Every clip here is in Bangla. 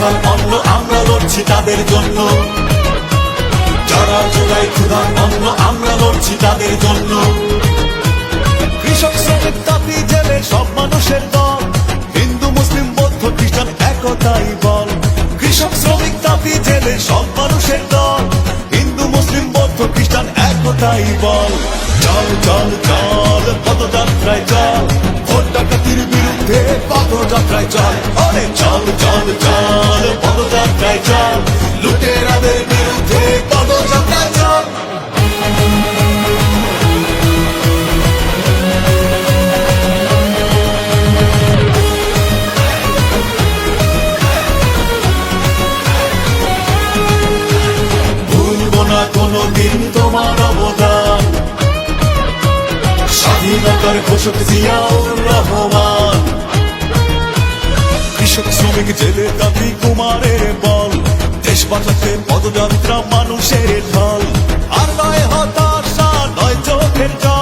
ক্ষুধার অন্ন আমরা লড়ছি তাদের জন্য। যারা যোগায় ক্ষুধার অন্ন আমরা লড়ছি তাদের জন্য। কৃষক শ্রমিক তাঁতি জেলে সব মানুষের দল। হিন্দু, মুসলিম, বৌদ্ধ, খ্রিস্টান একতাই বল। কৃষক শ্রমিক তাঁতি জেলে সব মানুষের দল। হিন্দু, মুসলিম, বৌদ্ধ, খ্রিস্টান একতাই বল। চল চল চল, পদযাত্রায় চল। ভোট ডাকাতির বিরুদ্ধে পদযাত্রায় চল। অরে চল চল চল। ঘোষক জিয়াউর রহমান। কৃষক, শ্রমিক, জেলে দাবি কুমারের বল। দেশ বাঁচাতে পদযাত্রা মানুষের ঢল। আর নয় হতাশা, নয় চোখের জল।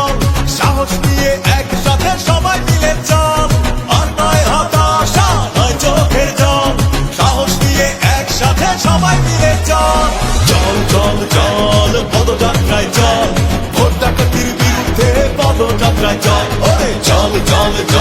চল ভোট ডাকাতির বিরুদ্ধে পদযাত্রায় চল ওরে চল চল চল